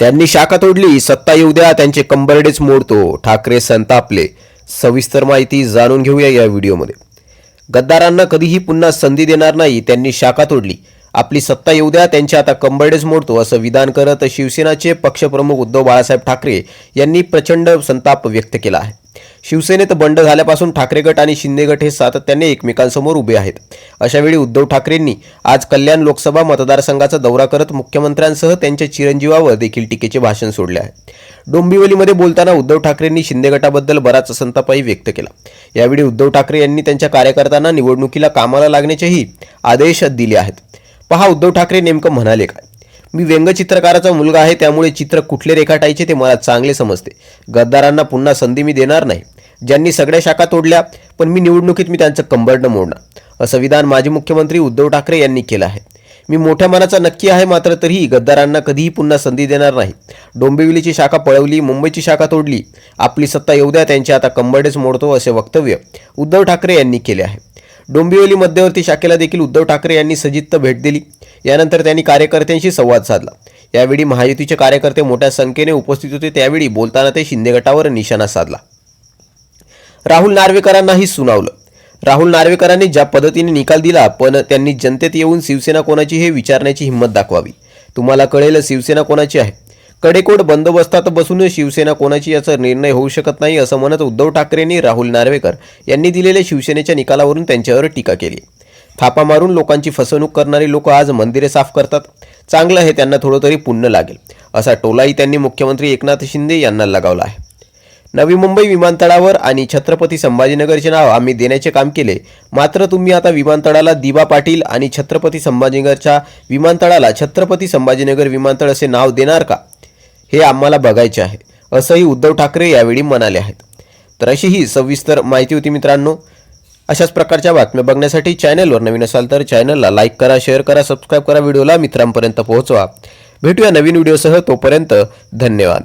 त्यांनी शाखा तोडली सत्ता येऊ द्या त्यांचे कंबरडेच मोडतो. ठाकरे संतापले. सविस्तर माहिती जाणून घेऊया या व्हिडिओमध्ये. गद्दारांना कधीही पुन्हा संधी देणार नाही त्यांनी शाखा तोडली आपली सत्ता येऊ द्या त्यांचे आता कंबरडेच मोडतो असं विधान करत शिवसेनाचे पक्षप्रमुख उद्धव बाळासाहेब ठाकरे यांनी प्रचंड संताप व्यक्त केला आहे. शिवसेनेत बंड झाल्यापासून ठाकरे गट आणि शिंदे गट हे सातत्याने एकमेकांसमोर उभे आहेत. अशावेळी उद्धव ठाकरेंनी आज कल्याण लोकसभा मतदारसंघाचा दौरा करत मुख्यमंत्र्यांसह त्यांच्या चिरंजीवावर देखील टीकेचे भाषण सोडले आहे. डोंबिवलीमध्ये बोलताना उद्धव ठाकरेंनी शिंदे गटाबद्दल बराच संतापही व्यक्त केला. यावेळी उद्धव ठाकरे यांनी त्यांच्या कार्यकर्त्यांना निवडणुकीला कामाला लागण्याचेही आदेश दिले आहेत. पहा उद्धव ठाकरे नेमकं म्हणाले काय? मी व्यंगचित्रकाराचा मुलगा आहे त्यामुळे चित्र कुठले रेखाटायचे ते मला चांगले समजते. गद्दारांना पुन्हा संधी मी देणार नाही. ज्यांनी सगळ्या शाखा तोडल्या पण मी निवडणुकीत मी त्यांचं कंबरडं मोडणार. असं विधान माजी मुख्यमंत्री उद्धव ठाकरे यांनी केलं आहे. मी मोठ्या मनाचा नक्की आहे मात्र तरीही गद्दारांना कधीही पुन्हा संधी देणार नाही. डोंबिवलीची शाखा पळवली मुंबईची शाखा तोडली आपली सत्ता येऊ द्या त्यांची आता कंबरडेच मोडतो असे वक्तव्य उद्धव ठाकरे यांनी केले आहे. डोंबिवली मध्यवर्ती शाखेला देखील उद्धव ठाकरे यांनी सजित्त भेट दिली. यानंतर त्यांनी कार्यकर्त्यांशी संवाद साधला. यावेळी महायुतीचे कार्यकर्ते मोठ्या संख्येने उपस्थित होते त्यावेळी बोलताना ते शिंदे गटावर निशाणा साधला. राहुल नार्वेकरांनाही सुनावलं. राहुल नार्वेकरांनी ज्या पद्धतीने निकाल दिला पण त्यांनी जनतेत येऊन शिवसेना कोणाची हे विचारण्याची हिंमत दाखवावी. तुम्हाला कळेल शिवसेना कोणाची आहे. कडेकोट बंदोबस्तात बसून शिवसेना कोणाची याचा निर्णय होऊ शकत नाही असं म्हणत उद्धव ठाकरेंनी राहुल नार्वेकर यांनी दिलेल्या शिवसेनेच्या निकालावरून त्यांच्यावर टीका केली. थापा मारून लोकांची फसवणूक करणारी लोक आज मंदिरे साफ करतात. चांगलं हे त्यांना थोडं तरी पुण्य लागेल असा टोलाही त्यांनी मुख्यमंत्री एकनाथ शिंदे यांना लगावला आहे. नवी मुंबई विमानतळावर आणि छत्रपती संभाजीनगरचे नाव आम्ही देण्याचे काम केले. मात्र तुम्ही आता विमानतळाला दिबा पाटील आणि छत्रपती संभाजीनगरच्या विमानतळाला छत्रपती संभाजीनगर विमानतळ असे नाव देणार का? हे आम्हाला बघायचे आहे. असंही उद्धव ठाकरे यावेळी म्हणाले आहेत. तर अशी ही सविस्तर माहिती होती मित्रांनो. अशाच प्रकारच्या बातम्या बघण्यासाठी चॅनलवर नवीन असाल तर चॅनलला लाईक करा शेअर करा सबस्क्राईब करा. व्हिडिओला मित्रांपर्यंत पोहोचवा. भेटूया नवीन व्हिडिओसह तोपर्यंत धन्यवाद.